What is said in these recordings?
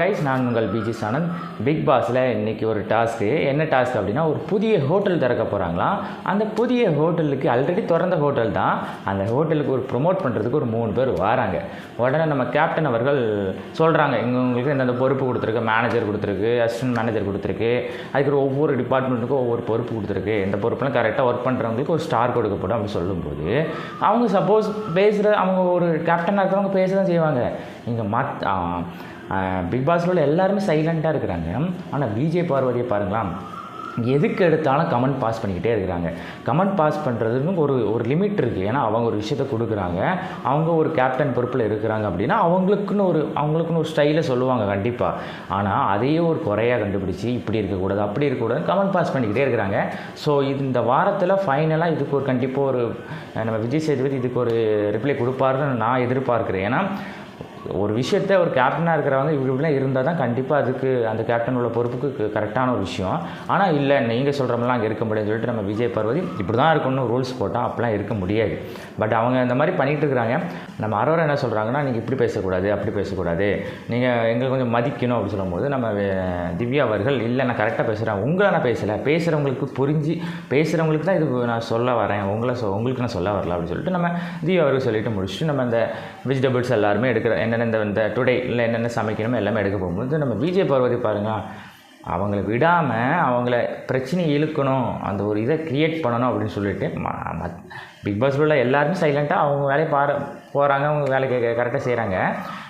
Guys நான் உங்கள் PG சானந்த் big பாஸில் இன்றைக்கி ஒரு டாஸ்க்கு என்ன டாஸ்க் அப்படின்னா ஒரு புதிய ஹோட்டல் திறக்க போகிறாங்களாம் அந்த புதிய ஹோட்டலுக்கு ஆல்ரெடி திறந்த ஹோட்டல் தான். அந்த ஹோட்டலுக்கு ஒரு ப்ரொமோட் பண்ணுறதுக்கு ஒரு மூணு பேர் வராங்க. உடனே நம்ம கேப்டன் அவர்கள் சொல்கிறாங்க இங்கே உங்களுக்கு இந்தந்த பொறுப்பு கொடுத்துருக்கு? மேனேஜர் கொடுத்துருக்கு அசிஸ்டன்ட் மேனேஜர் கொடுத்துருக்கு. அதுக்கு ஒவ்வொரு டிபார்ட்மெண்ட்டுக்கும் ஒவ்வொரு பொறுப்பு கொடுத்துருக்கு. இந்த பொறுப்பெல்லாம் கரெக்டாக ஒர்க் பண்ணுறவங்களுக்கு ஒரு ஸ்டார் கொடுக்கப்படும் அப்படின்னு சொல்லும்போது அவங்க சப்போஸ் பேசுகிற அவங்க ஒரு கேப்டனாக இருக்கிறவங்க பேச தான் செய்வாங்க. இங்கே மத் பிக் பாஸில் உள்ள எல்லாருமே சைலண்ட்டாக இருக்கிறாங்க. ஆனால் விஜய் பார்வதியை பாருங்களா எதுக்கு எடுத்தாலும் கமெண்ட் பாஸ் பண்ணிக்கிட்டே இருக்கிறாங்க. கமெண்ட் பாஸ் பண்ணுறதுக்கும் ஒரு ஒரு லிமிட் இருக்குது ஏன்னா அவங்க ஒரு விஷயத்தை கொடுக்குறாங்க. அவங்க ஒரு கேப்டன் பொறுப்பில் இருக்கிறாங்க அப்படின்னா அவங்களுக்குன்னு ஒரு அவங்களுக்குன்னு ஒரு ஸ்டைலை சொல்லுவாங்க கண்டிப்பாக ஆனால் அதையே ஒரு குறையாக கண்டுபிடிச்சி இப்படி இருக்கக்கூடாது அப்படி இருக்கக்கூடாது கமெண்ட் பாஸ் பண்ணிக்கிட்டே இருக்கிறாங்க. ஸோ இது இந்த வாரத்தில் ஃபைனலாக இதுக்கு ஒரு கண்டிப்பாக ஒரு நம்ம விஜய் சேதுபதி இதுக்கு ஒரு ரிப்ளை கொடுப்பாருன்னு நான் எதிர்பார்க்குறேன். ஏன்னா ஒரு விஷயத்த ஒரு கேப்டனாக இருக்கிறவங்க இப்படி இப்படிலாம் இருந்தால் தான் கண்டிப்பாக அதுக்கு அந்த கேப்டன் உள்ள பொறுப்புக்கு கரெக்டான ஒரு விஷயம். ஆனால் இல்லை நீங்கள் சொல்கிற மாதிரிலாம் அங்கே இருக்க முடியாதுன்னு சொல்லிட்டு நம்ம விஜய் பார்வதி இப்படி தான் இருக்கணும்னு ரூல்ஸ் போட்டால் அப்படிலாம் இருக்க முடியாது. பட் அவங்க இந்த மாதிரி பண்ணிகிட்டு இருக்கிறாங்க. நம்ம அரோரா என்ன சொல்கிறாங்கன்னா நீங்கள் இப்படி பேசக்கூடாது அப்படி பேசக்கூடாது. நீங்கள் எங்களை கொஞ்சம் மதிக்கணும் அப்படின்னு சொல்லும்போது நம்ம திவ்யா அவர்கள் இல்லை நான் கரெக்டாக பேசுகிறேன் உங்களை நான் பேசலை. பேசுகிறவங்களுக்கு புரிஞ்சு பேசுகிறவங்களுக்கு தான் இது நான் சொல்ல வரேன். உங்களை சொ உங்களுக்கு நான் சொல்ல வரல அப்படின்னு சொல்லிட்டு நம்ம திவ்யா அவர்கள் சொல்லிட்டு முடிச்சுட்டு நம்ம இந்த வெஜிடபிள்ஸ் எல்லாருமே எடுக்கிற என்னென்ன இந்த இந்த டுடே இல்லை என்னென்ன சமைக்கணுமோ எல்லாமே எடுக்க போகும்போது நம்ம விஜய் பார்வதி பாருங்கள் அவங்கள விடாமல் அவங்கள பிரச்சனை இழுக்கணும் அந்த ஒரு இதை க்ரியேட் பண்ணணும் அப்படின்னு சொல்லிட்டு ம- மத் பிக் பாஸில் உள்ள எல்லாருமே சைலண்ட்டாக அவங்க வேலையை பாரு போகிறாங்க அவங்க வேலைக்கு கரெக்டாக செய்கிறாங்க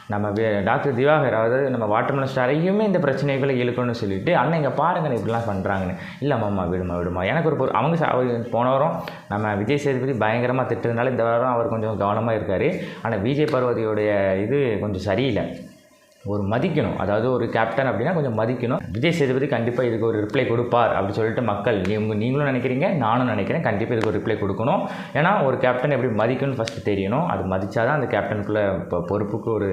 நம்ம டாக்டர் திவாகர் அதாவது நம்ம வாட்டர்மெலன் ஸ்டாரையுமே இந்த பிரச்சனைகளை இழுக்கணும்னு சொல்லிட்டு அண்ணன் இங்கே பாருங்க இப்படிலாம் பண்ணுறாங்கன்னு இல்லை மாமா விடுமா விடுமா. எனக்கு ஒரு பொரு- அவங்க போன வாரம் நம்ம விஜய் சேதுபதி பயங்கரமாக திட்டுறதுனால இந்த வாரம் அவர் கொஞ்சம் கவனமாக இருக்கார். ஆனால் விஜய் பார்வதியோடைய இது கொஞ்சம் சரியில்லை. ஒரு மதிக்கணும். அதாவது ஒரு கேப்டன் அப்படின்னா கொஞ்சம் மதிக்கணும். விஜய் சேதுபதி கண்டிப்பாக இதுக்கு ஒரு ரிப்ளை கொடுப்பார் அப்படி சொல்லிட்டு மக்கள் நீங்கள் நீங்களும் நினைக்கிறீங்க நானும் நினைக்கிறேன். கண்டிப்பாக இதுக்கு ஒரு ரிப்ளை கொடுக்கணும். ஏன்னா ஒரு கேப்டன் எப்படி மதிக்கணும்னு ஃபஸ்ட்டு தெரியணும். அது மதித்தா தான் அந்த கேப்டனுக்குள்ளே இப்போ பொறுப்புக்கு ஒரு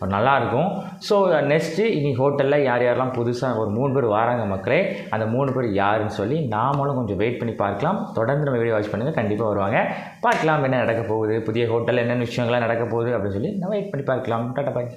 ஒரு நல்லா இருக்கும். ஸோ நெக்ஸ்ட்டு இனி ஹோட்டலில் யார் யாரெல்லாம் புதுசாக ஒரு மூணு பேர் வராங்க மக்களே அந்த மூணு பேர் யாருன்னு சொல்லி நாமளும் கொஞ்சம் வெயிட் பண்ணி பார்க்கலாம். தொடர்ந்து நம்ம வீடியோ வாட்ச் பண்ணுங்கள் கண்டிப்பாக வருவாங்க. பார்க்கலாம் என்ன நடக்க போகுது புதிய ஹோட்டலில் என்னென்ன விஷயங்கள்லாம் நடக்க போகுது அப்படின்னு சொல்லி நம்ம வெயிட் பண்ணி பார்க்கலாம். Tata bye.